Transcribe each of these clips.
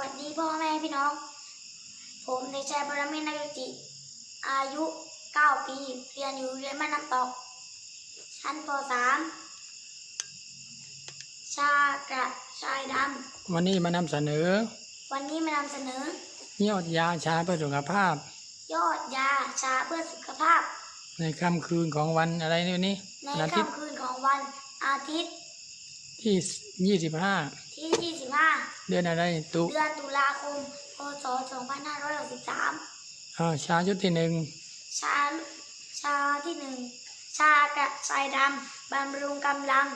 วัสดีพ่อแม่พี่น้อง ผมเด็กชายปรเมศนักจิอายุ 9 ปี เรียนอยู่โรงเรียนบ้านน้ำตก ชั้นป .3 ชากระชายดวันนี้มานำเสนอำวันนี้มานำเสนอ ยอดยาชาเพื่อสุขภาพ ยอดยาชาเพื่อสุขภาพ ในค่ำคืนของวันอะไรนี่นี่ในวันอาทิตย์ค่ำคืนของวันอาทิตย์ ที่ยี่สิบห้าที่25เดือนอะไรตุเดือนตุลาคมพศ2563อ่าชาชุดที่หนึ่งชาชาที่หนึ่งชากระชายดำบำรุงกำลัง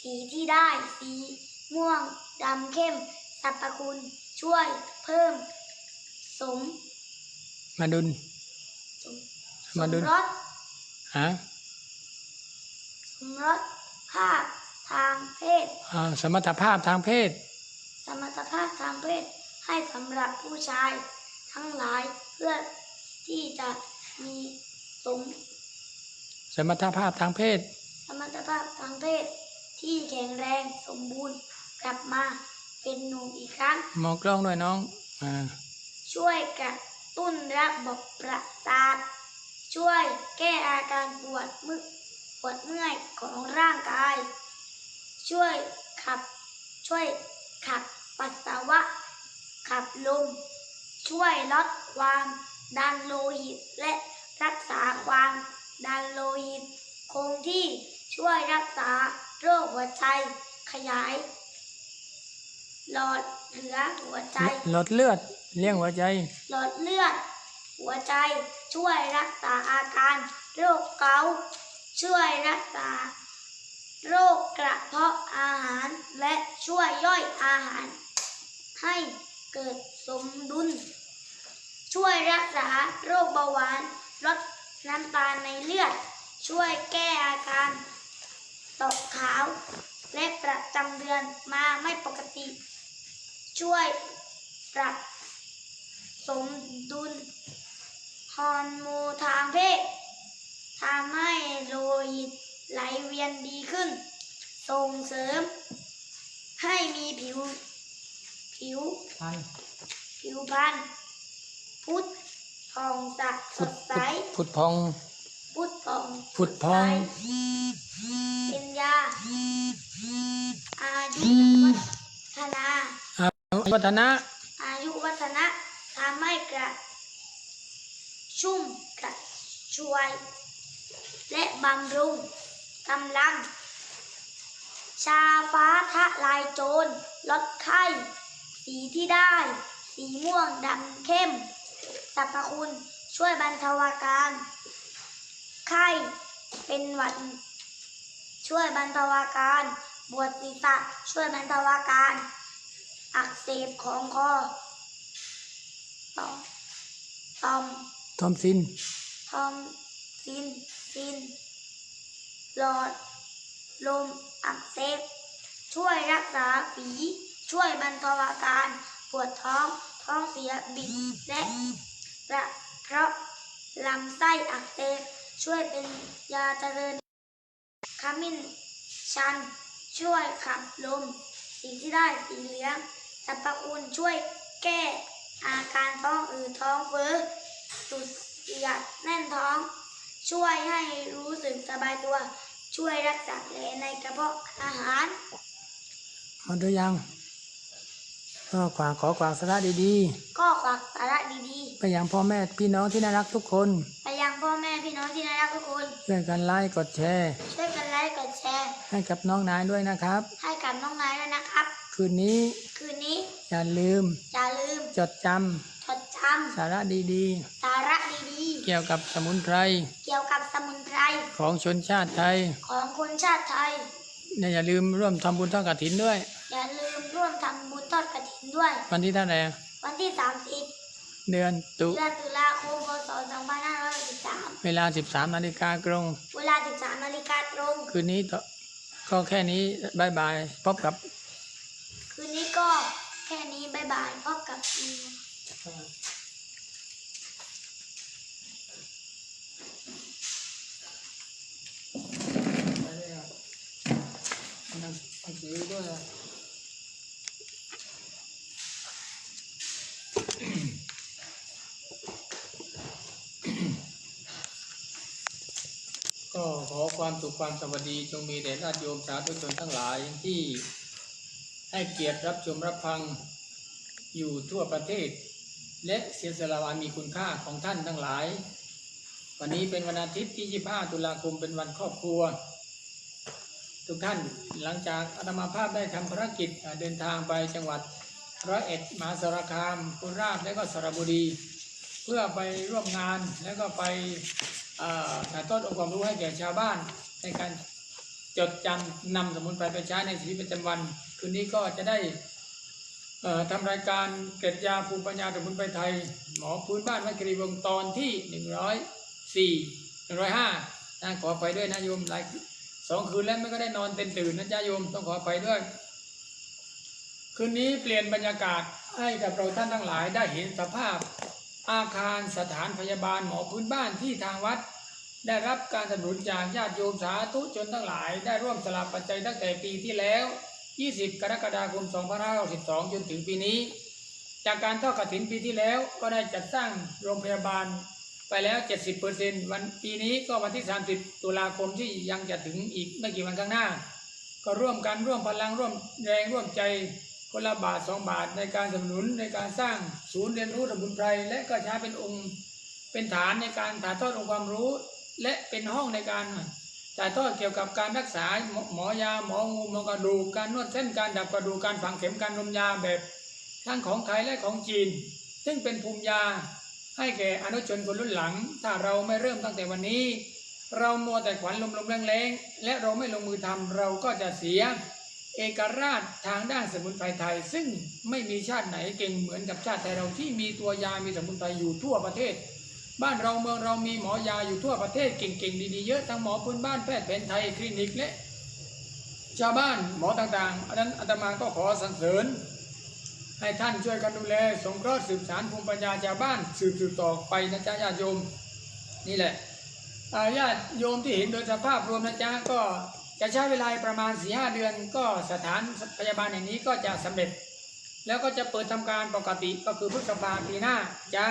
สีที่ได้ สีม่วงดำเข้มสรรพคุณช่วยเพิ่ม สม มาดุลสมมาดูสรสฮะสมรสภาพ ทางเพศอ่าสมรรถภาพทางเพศ สมรรถภาพทางเพศให้สำหรับผู้ชาย ทั้งหลายเพื่อที่จะมีสมสมรรถภาพทางเพศ สมรรถภาพทางเพศ ที่แข็งแรงสมบูรณ์กลับมาเป็นหนุ่มอีกครั้งมองกล้องด้วยน้องอ่าช่วยกระตุ้นระบบประสาทช่วยแก้อาการปวดมึปวดเมื่อยของร่างกาย ช่วยขับ ช่วยขับปัสสาวะ ขับลม ช่วยลดความดันโลหิต และรักษาความดันโลหิต คงที่ช่วยรักษาโรคหัวใจ ขยาย หลอดเหลือหัวใจหลอดเลือดเลี้ยงหัวใจ หลอดเลือด หัวใจช่วยรักษาอาการ โรคเกาต์ช่วยรักษา โรคกระเพาะอาหารและช่วยย่อยอาหาร ให้เกิดสมดุล ช่วยรักษาโรคเบาหวานลดน้ำตาลในเลือด ช่วยแก้อาการตกขาว และประจำเดือนมาไม่ปกติ ช่วยปรับสมดุลฮอร์โมนทางเพศทำให้โลหิต ไหลเวียนดีขึ้น ส่งเสริม ให้มีผิว ผิวพันผิวพรรณพุทธผ่องใสสดใสผุดพอง พุทธผ่องผุดพองใสเป็นยา อายุวัฒนาวัฒนะ อายุวัฒนะทำให้กระชุ่มกระชวย และบำรุง กำลัง ชาฟ้าทะลายโจรลดไข้ สีที่ได้ สีม่วงดำเข้มสรรพคุณช่วยบรรเทาอาการ ไข้ เป็นหวัด ช่วยบรรเทาอาการปวดศีรษะช่วยบรรเทาอาการ อักเสบของคอต่อมต่อมทอมซิน ทอมซินซิน หลอดลมอักเสบช่วยรักษาฝีช่วยบรรเทาอาการ ปวดท้อง ท้องเสียบิดและกระเพาะลำไส้อักเสบช่วยเป็นยาเจริญขมิ้นชัน ช่วยขับลม สีที่ได้สีเหลืองสรรพคุณช่วยแก้อาการท้องอืดท้องเฟ้อจุดเสียดแน่นท้อง ช่วยให้รู้สึกสบายตัว ช่วยรักษาแผลในกระเพาะอาหารมาดูยังก็ขวางขอขวางสาระดีก็ฝากสาระดีๆ ไปยังพ่อแม่พี่น้องที่น่ารักทุกคน ๆ ไปยังพ่อแม่พี่น้องที่น่ารักทุกคน ช่วยกันไลค์กดแชร์ ช่วยกันไลค์กดแชร์ ให้กับน้องนายด้วยนะครับ ให้กับน้องนายด้วยนะครับ คืนนี้คืนนี้อย่าลืมอย่าลืมจดจ จดจำสาระดีำสาระดีๆ เกี่ยวกับสมุนไพรๆ เกี่ยวกับสมุนไพรของชนชาติไทยของคนชาติไทย เนี่ยอย่าลืมร่วมทำบุญทอดกฐินด้วย อย่าลืมร่วมทำบุญทอดกระถินด้วย วันที่เท่าไหร่วันที่ 30เดือนตุเดือนตุลาคมพศ2563เวลา 13นาฬิกากรง เวลา 13นาฬิกาตรง คืนนี้ต่อก็แค่นี้บายบายพบกับ คืนนี้ก็แค่นี้ บ๊ายบาย พบกับอืมด้วย ก็ขอความสุขความสวัสดีจงมีแด่ญาติโยมสาธุชนทั้งหลายที่ให้เกียรติรับชมรับฟังอยู่ทั่วประเทศ และเสียสละวันมีคุณค่าของท่านทั้งหลาย วันนี้เป็นวันอาทิตย์ที่ 25 ตุลาคมเป็นวันครอบครัว ทุกท่านหลังจากอาตมาภาพได้ทำภารกิจเดินทางไปจังหวัดร้อยเอ็ดมหาสารคามโคราชและก็สระบุรี เพื่อไปร่วมงานแล้วก็ไปถ่ายทอดองค์ความรู้ให้แก่ชาวบ้าน ในการจดจำนำสมุนไพรไปใช้ในชีวิตประจำวัน คืนนี้ก็จะได้ ทำรายการเกร็ดยาภูมิปัญญาสมุนไพรไทย หมอพื้นบ้านวัดกรีวงตอนที่104 105นะขอไปด้วยนะโยมหลายสองคืนแล้วไม่ก็ได้นอนเต็มตื่นนะจ๊ะโยมต้องขอไปด้วย คืนนี้เปลี่ยนบรรยากาศให้กับเราท่านทั้งหลายได้เห็นสภาพ อาคารสถานพยาบาลหมอพื้นบ้านที่ทางวัด ได้รับการสนับสนุนจากญาติโยมสาธุชนทั้งหลาย ได้ร่วมสลับปัจจัยตั้งแต่ปีที่แล้ว 20 กรกฎาคม 2562 จนถึงปีนี้ จากการทอดกฐินปีที่แล้วก็ได้จัดสร้างโรงพยาบาลไปแล้ว 70%วันปีนี้ก็วันที่ 30 ตุลาคมที่ยังจะถึงอีกไม่กี่วันข้างหน้า ก็ร่วมกันร่วมพลังร่วมแรงร่วมใจคนละบาทสองบาทในการสนับสนุนในการสร้างศูนย์เรียนรู้สมุนไพรและก็ใช้เป็นองค์ เป็นฐานในการถ่ายทอดองค์ความรู้ และเป็นห้องในการ ถ่ายทอดเกี่ยวกับการรักษาหมอยาหมองูหมอกระดูกการนวดเส้นการดับกระดูกการฝังเข็มการนมยาแบบทั้งของไทยและของจีน ซึ่งเป็นภูมิยาให้แก่อนุชนคนรุ่นหลัง ถ้าเราไม่เริ่มตั้งแต่วันนี้ เรามัวแต่ขวัญลมลมแรงๆและเราไม่ลงมือทำเราก็จะเสีย เอกราชทางด้านสมุนไพรไทย ซึ่งไม่มีชาติไหนเก่งเหมือนกับชาติไทยเราที่มีตัวยามีสมุนไพรอยู่ทั่วประเทศ บ้านเราเมืองเรามีหมอยาอยู่ทั่วประเทศเก่งๆ ดีๆ เยอะทั้งหมอพื้นบ้านแพทย์แผนไทยคลินิกและชาวบ้านหมอต่างๆ อันนั้นอาตมาก็ขอสรรเสริญ ให้ท่านช่วยกันดูแล สงเคราะห์สืบสานภูมิปัญญาชาวบ้านสืบสืบต่อไปนะจ๊ะญาติโยม นี่แหละญาติโยมที่เห็นโดยสภาพรวมนะจ๊ะก็จะใช้เวลาประมาณ4ีหเดือน ก็สถานพยาบาลแห่งนี้ก็จะสำเร็จ แล้วก็จะเปิดทำการปกติก็คือพฤษภาปีหน้าจ้ะ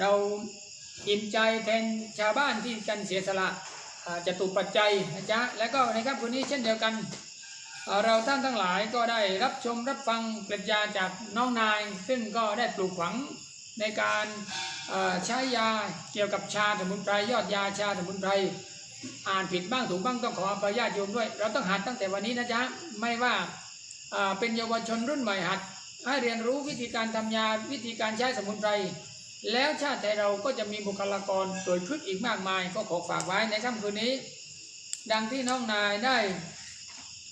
เรา อิ่มใจแทนชาวบ้านที่กันเสียสละจะตุปัจจัยนะจ๊ะแล้วก็ในครับคืนนี้เช่นเดียวกัน เราท่านทั้งหลายก็ได้รับชมรับฟังปรัชญาจากน้องนาย ซึ่งก็ได้ปลูกฝังในการใช้ยาเกี่ยวกับชาสมุนไพรยอดยาชาสมุนไพรอ่านผิดบ้างถูกบ้างต้องขออภัยญาติโยมด้วย เราต้องหัดตั้งแต่วันนี้นะจ๊ะไม่ว่าเอ่อเป็นเยาวชนรุ่นใหม่หัดให้เรียนรู้วิธีการทำยาวิธีการใช้สมุนไพร แล้วชาติไทยเราก็จะมีบุคลากรเกิดขึ้นอีกมากมายก็ขอฝากไว้ในค่ำคืนนี้ ดังที่น้องนายได้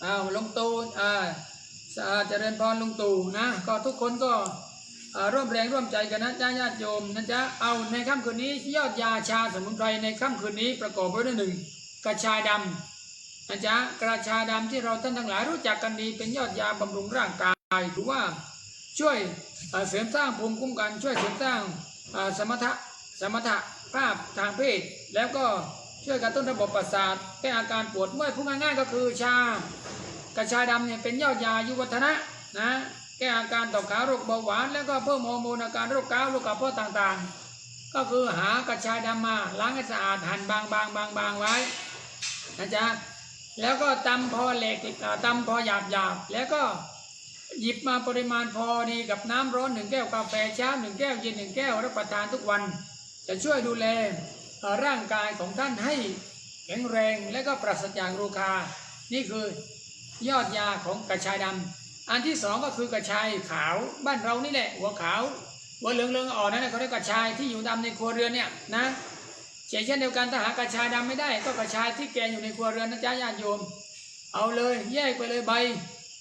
อ้าวลงตูอ่าอ่าเจริญพรลุงตู่นะก็ทุกคนก็อ่าร่วมแรงร่วมใจกันนะจ้าญาติโยมนะจ๊ะเอาในค่ำคืนนี้ยอดยาชาสมุนไพรในค่ำคืนนี้ประกอบไปด้วยหนึ่งกระชายดำนะจ๊ะกระชายดำที่เราท่านทั้งหลายรู้จักกันดีเป็นยอดยาบำรุงร่างกายถือว่าช่วยเสริมสร้างภูมิคุ้มกันช่วยเสริมสร้าง สมถะสมรรถภาพทางเพศ แล้วก็ช่วยกระตุ้นระบบประสาทแก้อาการปวดเมื่อยพูดง่ายๆก็คือชากระชายดำเนี่ยเป็นยอดยายุวัฒนะนะแก้อาการต่อขาโรคเบาหวาน แล้วก็เพิ่มฮอร์โมนอาการโรคเกาต์โรคกระเพาะต่างๆ ก็คือหากระชายดำมาล้างให้สะอาดหั่นบางๆบางๆไว้นะจ๊ะแล้วก็ตำพอเหล็กอ่าตำพอหยาบหยาบๆแล้วก็ หยิบมาปริมาณพอดีกับน้ำร้อนหนึ่งแก้วกาแฟเช้าหนึ่งแก้วเย็นหนึ่งแก้วรับประทานทุกวัน จะช่วยดูแลร่างกายของท่านให้แข็งแรงและก็ปราศจากโรคา นี่คือยอดยาของกระชายดำอันที่สองก็คือกระชายขาวบ้านเรานี่แหละหัวขาวหัวเหลืองเหลืองๆอ่อนนั่นเขาเรียกกระชายที่อยู่ดำในครัวเรือนเนี่ยนะเช่นเช่นเดียวกันถ้าหากระชายดำไม่ได้ ก็กระชายที่แกงอยู่ในครัวเรือนนะจ๊ะญาติโยม เอาเลยแยกไปเลยใบ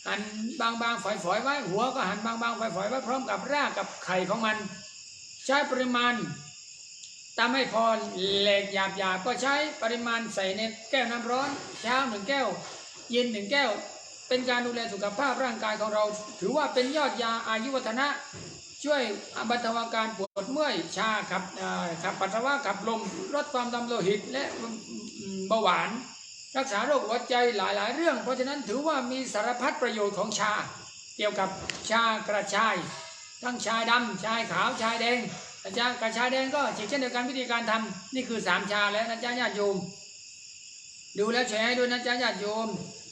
หั่นบางๆฝอยๆไว้ หัวก็หั่นบางๆฝอยๆไว้พร้อมกับรากกับไข่ของมัน ใช้ปริมาณตามให้พอแหล็กหยาบหยาบๆก็ใช้ปริมาณใส่ในแก้วน้ำร้อน เช้าหนึ่งแก้ว เย็นหนึ่งแก้ว เป็นการดูแลสุขภาพร่างกายของเรา ถือว่าเป็นยอดยาอายุวัฒนะ ช่วยบรรเทาอาการปวดเมื่อยชาขับขับปัสสาวะขับลมลดความดันโลหิตและเบาหวาน รักษาโรคหัวใจหลาย ๆ เรื่อง เพราะฉะนั้นถือว่ามีสารพัดประโยชน์ของชา เกี่ยวกับชากระชาย ทั้งชายดำชาขาวชาแดงนะจ๊ะกระชายแดงก็เช่นเดียวกันวิธีการทำนี่คือสามชาแล้วนะจ๊ะญาติโยม ดูแลแชร์ให้ด้วยนะจ๊ะญาติโยม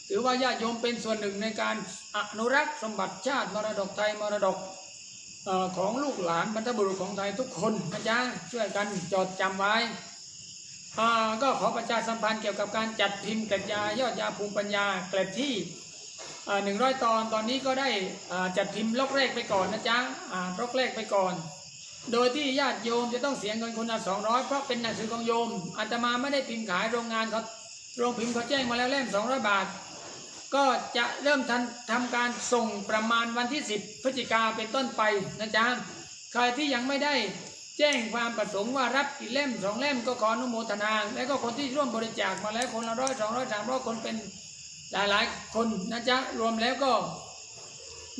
ถือว่าญาติโยมเป็นส่วนหนึ่งในการอนุรักษ์สมบัติชาติมรดกไทยมรดกของลูกหลานบรรพบุรุษของไทยทุกคนนะจ๊ะช่วยกันจดจำไว้ ก็ขอประชาสัมพันธ์เกี่ยวกับการจัดพิมพ์เกล็ดยายอดยาภูมิปัญญาเกล็ดที่หนึ่งร้อยตอนตอนนี้ก็ได้จัดพิมพ์ล็อกแรกไปก่อนนะจ๊ะอ่าลกแรกไปก่อน โดยที่ญาติโยมจะต้องเสียเงินคนละสองร้อยเพราะเป็นหนังสือของโยมอาตมาไม่ได้พิมพ์ขายโรงงานเขาโรงพิมพ์เขาแจ้งมาแล้วเล่มสองร้อยบาท ก็จะเริ่มทันทำการส่งประมาณวันที่10พฤศจิกาเป็นต้นไปนะจ๊ะใครที่ยังไม่ได้ แจ้งความประสงค์ว่ารับกี่เล่มสองเล่มก็ขออนุโมทนา และก็คนที่ร่วมบริจาคมาแล้วคนละร้อยสองร้อยสามร้อยคนเป็นหลายๆคนนะจ๊ะรวมแล้วก็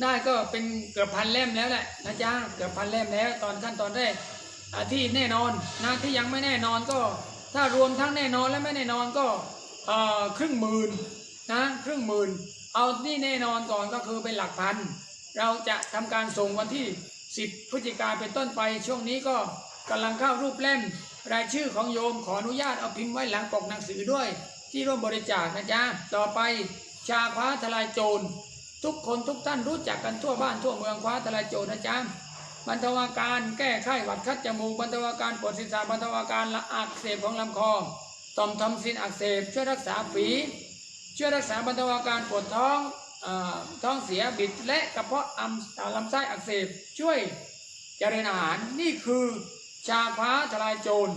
ได้ก็เป็นเกือบพันเล่มแล้วแหละนะจ๊ะเกือบพันเล่มแล้ว ตอนขั้นตอนแรกอ่าที่แน่นอนนะที่ยังไม่แน่นอนก็ ถ้ารวมทั้งแน่นอนและไม่แน่นอนก็เออครึ่งหมื่นนะครึ่งหมื่นเอาที่แน่นอนก่อนก็คือเป็นหลักพัน เราจะทำการส่งวันที่ 10พฤศจิกาเป็นต้นไป ช่วงนี้ก็กำลังเข้ารูปเล่ม รายชื่อของโยมขออนุญาตเอาพิมพ์ไว้หลังปกหนังสือด้วย ที่ร่วมบริจาคนะจ๊ะต่อไปชาคว้าทลายโจร ทุกคนทุกท่านรู้จักกันทั่วบ้านทั่วเมืองคว้าทลายโจรนะจ๊ะบรรเทาอาการแก้ไข้หวัดคัดจมูกบรรเทาอาการปวดศีรษะบรรเทาอาการละอักเสบของลำคอต่อมทอมซินอักเสบช่วยรักษาฝีช่วยรักษาบรรเทาอาการปวดท้อง ท้องเสียบิดและกระเพาะอัมอ่าลำไส้อักเสบช่วยเจริญอาหารนี่คือชาพ้าทลายโจร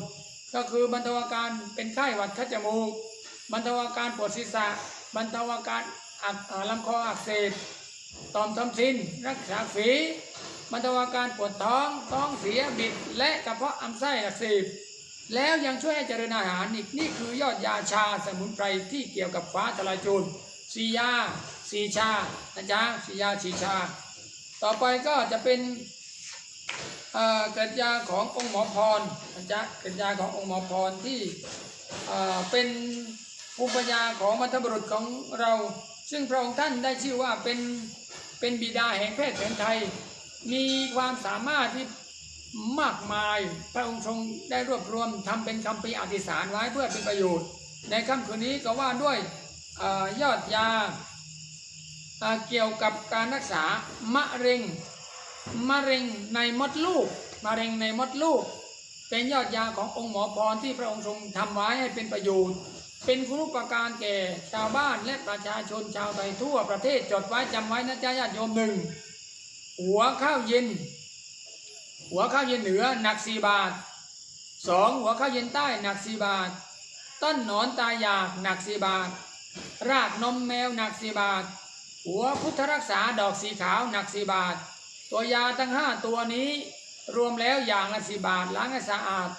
ก็คือบรรเทาอาการเป็นไข้หวัดคัดจมูก บรรเทาอาการปวดศีรษะ บรรเทาอาการอักอ่าลำคออักเสบต่อมทอมซินรักษาฝีบรรเทาอาการปวดท้องท้องเสียบิดและกระเพาะลำไส้อักเสบแล้วยังช่วยให้เจริญอาหารอีกนี่คือยอดยาชาสมุนไพรที่เกี่ยวกับฟ้าทลายโจรสียา สีชานะจ๊ะสียาสีชา ต่อไปก็จะเป็นเกิดยาขององค์หมอพรนะจ๊ะเกิดยาขององค์หมอพรที่เป็นภูมิปัญญาของบรรพบุรุษของเรา ซึ่งพระองค์ท่านได้ชื่อว่าเป็นเป็นบิดาแห่งแพทย์แผนไทย มีความสามารถที่มากมายพระองค์ทรงได้รวบรวมทำเป็นคำปีอธิษฐานไว้เพื่อเป็นประโยชน์ ในค่ำคืนนี้ก็ว่าด้วยอยอดยา เกี่ยวกับการรักษามะเร็งมะเร็งในมดลูกมะเร็งในมดลูก เป็นยอดยาขององค์หมอพรที่พระองค์ทรงทำไว้ให้เป็นประโยชน์ เป็นคุณูปการแก่ชาวบ้านและประชาชนชาวไทยทั่วประเทศจดไว้จำไว้นะจ๊ะญาติโยมหนึ่งหัวข้าวเย็น หัวข้าวเย็นเหนือหนักสี่บาทสองหัวข้าวเย็นใต้หนักสี่บาท ต้นหนอนตายอยากหนักสี่บาท รากนมแมวหนักสี่บาท หัวพุทธรักษาดอกสีขาวหนักสี่บาท ตัวยาทั้งห้าตัวนี้รวมแล้วอย่างละสี่บาทล้างให้สะอาด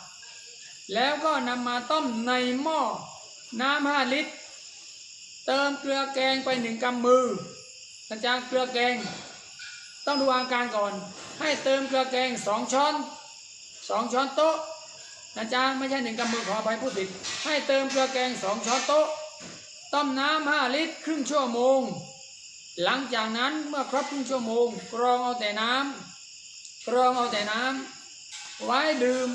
แล้วก็นำมาต้มในหม้อน้ำห้าลิตร เติมเกลือแกงไปหนึ่งกำมือนะจ๊ะเกลือแกง ต้องดูอาการก่อน ให้เติมเกลือแกงสองช้อนสองช้อนโต๊ะนะจ๊ะไม่ใช่หนึ่งกำมือขออภัยผู้ผิด ให้เติมเกลือแกงสองช้อนโต๊ะ ต้มน้ำห้าลิตร ครึ่งชั่วโมง หลังจากนั้นเมื่อครบครึ่งชั่วโมง กรองเอาแต่น้ำกรองเอาแต่น้ำไว้ดื่ม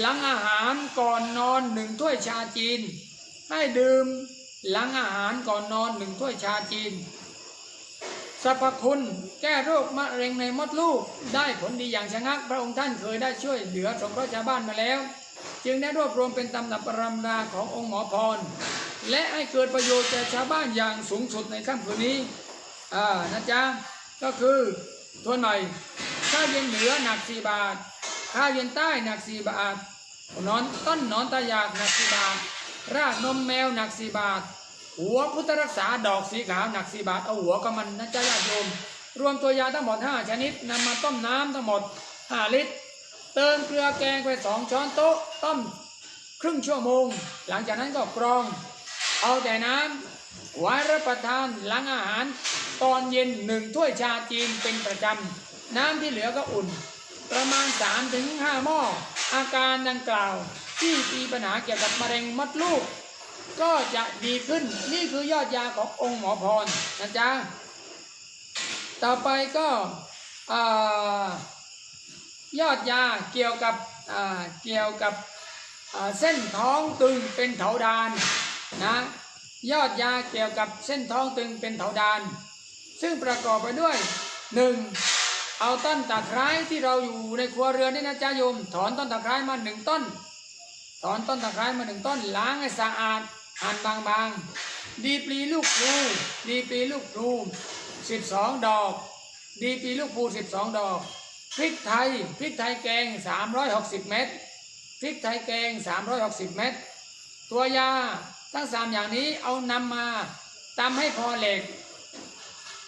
หลังอาหารก่อนนอนหนึ่งถ้วยชาจีน ให้ดื่มหลังอาหารก่อนนอนหนึ่งถ้วยชาจีนสรรพคุณแก้โรคมะเร็งในมดลูกได้ผลดีอย่างชะงัก พระองค์ท่านเคยได้ช่วยเหลือสงเคราะห์ชาวบ้านมาแล้ว จึงได้รวบรวมเป็นตำนับปรำราขององค์หมอพร และให้เกิดประโยชน์แก่ชาวบ้านอย่างสูงสุดในค่ำคืนนี้อ่านะจ๊ะก็คือทวนหน่อยข้าเย็นเหนือหนักสี่บาทข้าเย็นใต้หนักสี่บาทนอนต้นนอนตะยากหนักสี่บาท รากนมแมวหนักสี่บาท หัวพุทธรักษาดอกสีขาวหนักสี่บาท เอาหัวก็มันนะจ๊ะญาติโยม รวมตัวยาทั้งหมดห้าชนิดนำมาต้มน้ำทั้งหมดห้าลิตร เติมเกลือแกงไปสองช้อนโต๊ะต้มครึ่งชั่วโมง หลังจากนั้นก็กรอง เอาแต่น้ำไว้รับประทานหลังอาหาร ตอนเย็นหนึ่งถ้วยชาจีนเป็นประจำ น้ำที่เหลือก็อุ่น ประมาณ3ถึง5หม้อ อาการดังกล่าว ที่มีปัญหาเกี่ยวกับมะเร็งมดลูก ก็จะดีขึ้นนี่คือยอดยาขององค์หมอพรนะจ๊ะ ต่อไปก็ยอดยาเกี่ยวกับเกี่ยวกับเส้นท้องตึงเป็นเถาดาน นะยอดยาเกี่ยวกับเส้นท้องตึงเป็นเถาดาน ซึ่งประกอบไปด้วยหนึ่งเอาต้นตะไคร้ที่เราอยู่ในครัวเรือนนี่นะจ๊ะโยม ถอนต้นตะไคร้มาหนึ่งต้น ถอนต้นตะไคร้มาหนึ่งต้นล้างให้สะอาดหั่นบางๆ ดีปลีลูกพลูดีปลีลูกพลูสิบสองดอก ดีปลีลูกพลูสิบสองดอกพริกไทยพริกไทยแกงสามร้อยหกสิบเม็ดพริกไทยแกงสามร้อยหกสิบเม็ดตัวยา ทั้งสามอย่างนี้เอานำมาตำให้พอเหล็ก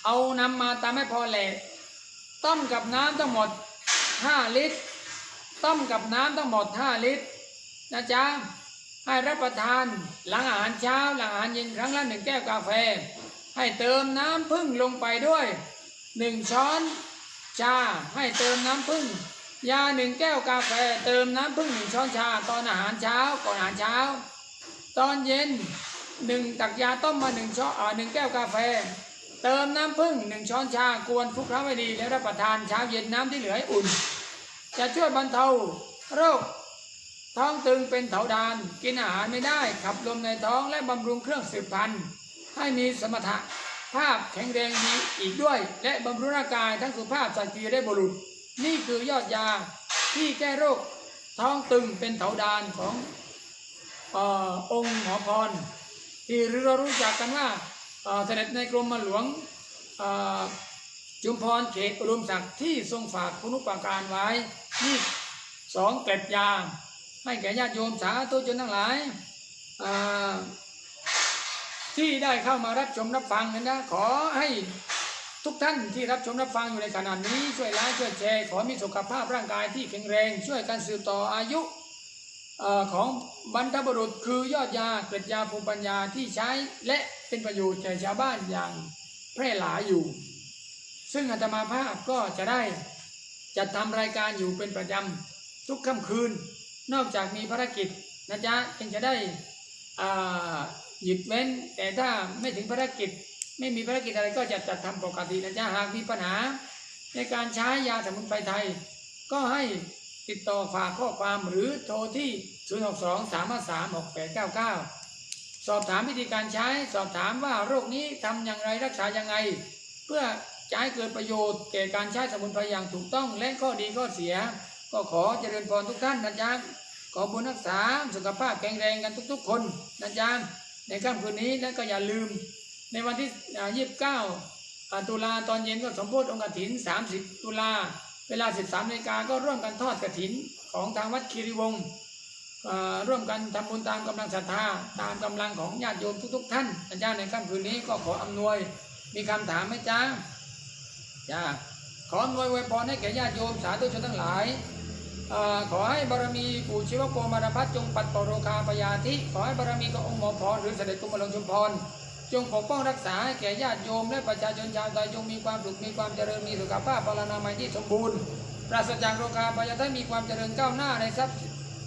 เอานำมาตำให้พอเหล็ก ต้มกับน้ำทั้งหมด 5 ลิตร ต้มกับน้ำทั้งหมด 5 ลิตรนะจ๊ะให้รับประทานหลังอาหารเช้าหลังอาหารเย็นครั้งละหนึ่งแก้วกาแฟ ให้เติมน้ำผึ้งลงไปด้วยหนึ่งช้อนชาให้เติมน้ำผึ้งยาหนึ่งแก้วกาแฟ เติมน้ำผึ้งหนึ่งช้อนชาตอนอาหารเช้าก่อนอาหารเช้า ตอนเย็นหนึ่งตักยาต้มมาหนึ่งช้อนอ่าหนึ่งแก้วกาแฟ เติมน้ำผึ้งหนึ่งช้อนชากวนคลุกเคล้าให้ดีแล้วรับประทานเช้าเย็นน้ำที่เหลือให้อุ่น จะช่วยบรรเทาโรคท้องตึงเป็นเถาดาน กินอาหารไม่ได้ขับลมในท้องและบำรุงเครื่องสืบพันธุ์ให้มีสมรรถภาพแข็งแรงดีอีกด้วย และบำรุงร่างกายทั้งสุขภาพสตรีและบุรุษ นี่คือยอดยาที่แก้โรคท้องตึงเป็นเถาดานของ อองค์หมอพรที่เรารู้จักกันว่าเอ่อเสด็จในกรมหลวงจุมพรเขตอุดมศักดิ์ที่ทรงฝากคุณุปการไว้นี่สองเกล็ดยาให้แก่ญาติโยมสาธุชนทั้งหลาย ที่ได้เข้ามารับชมรับฟังกันนะขอให้ทุกท่านที่รับชมรับฟังอยู่ในขณะนี้ช่วยไลค์ช่วยแชร์ขอมีสุขภาพร่างกายที่แข็งแรง ช่วยกันสืบต่ออายุ ของบรรพบุรุษคือยอดยาเกล็ดยาภูมิปัญญาที่ใช้และเป็นประโยชน์แก่ชาวบ้านอย่างแพร่หลายอยู่ ซึ่งอาตมาภาพก็จะได้จัดทำรายการอยู่เป็นประจำทุกค่ำคืน นอกจากมีภารกิจนะจ๊ะจึงจะได้หยุดเว้น แต่ถ้าไม่ถึงภารกิจไม่มีภารกิจอะไรก็จะจัดทำปกตินะจ๊ะหากมีปัญหา ในการใช้ยาสมุนไพรไทย ก็ให้ ติดต่อฝากข้อความหรือโทรที่ 062 3 3 6 8 9 9 สอบถามวิธีการใช้ สอบถามว่าโรคนี้ทำอย่างไรรักษาอย่างไง เพื่อจะให้เกิดประโยชน์แก่การใช้สมุนไพรอย่างถูกต้องและข้อดีข้อเสีย ก็ขอเจริญพรทุกท่านนะจ๊ะขอบุญรักษาสุขภาพแข็งแรงกันทุก ๆ คนนะจ๊ะในค่ำคืนนี้และก็อย่าลืม ในวันที่ยี่สิบเก้าตุลาตอนเย็นก็สมโพธิองค์กฐิน 30 ตุลา เวลา 13นาฬิกาก็ร่วมกันทอดกฐินของทางวัดคีรีวงศ์ร่วมกันทำบุญตามกำลังศรัทธาตามกำลังของญาติโยมทุก ๆ ท่านอาจารย์ในค่ำคืนนี้ก็ขออำนวยมีคำถามไหมจ๊ะจ้าขออำนวยอวยพรให้แก่ญาติโยมสาธุชนทั้งหลายอขอให้บารมีปู่ชีวโกมารพัฒน์จงปัดปโรคาปยาธิขอให้บารมีขององค์หมอพรหรือเสด็จกรมหลวงชุมพร จงปกป้องรักษาให้แก่ญาติโยมและประชาชนชาวไทยจงมีความสุขมีความเจริญมีสุขภาพพลานามัยที่สมบูรณ์ปราศจากโรคาพยาธิมีความเจริญก้าวหน้าในทรัพย์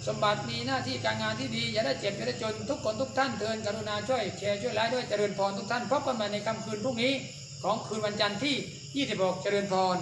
สมบัติมีหน้าที่การงานที่ดีอย่าได้เจ็บอย่าได้จนทุกคนทุกท่านเทินกรุณาช่วยแชร์ช่วยไลค์ด้วยเจริญพรทุกท่านพบกันใหม่ในค่ำคืนพรุ่งนี้ ของคืนวันจันทร์ที่ 26 เจริญพร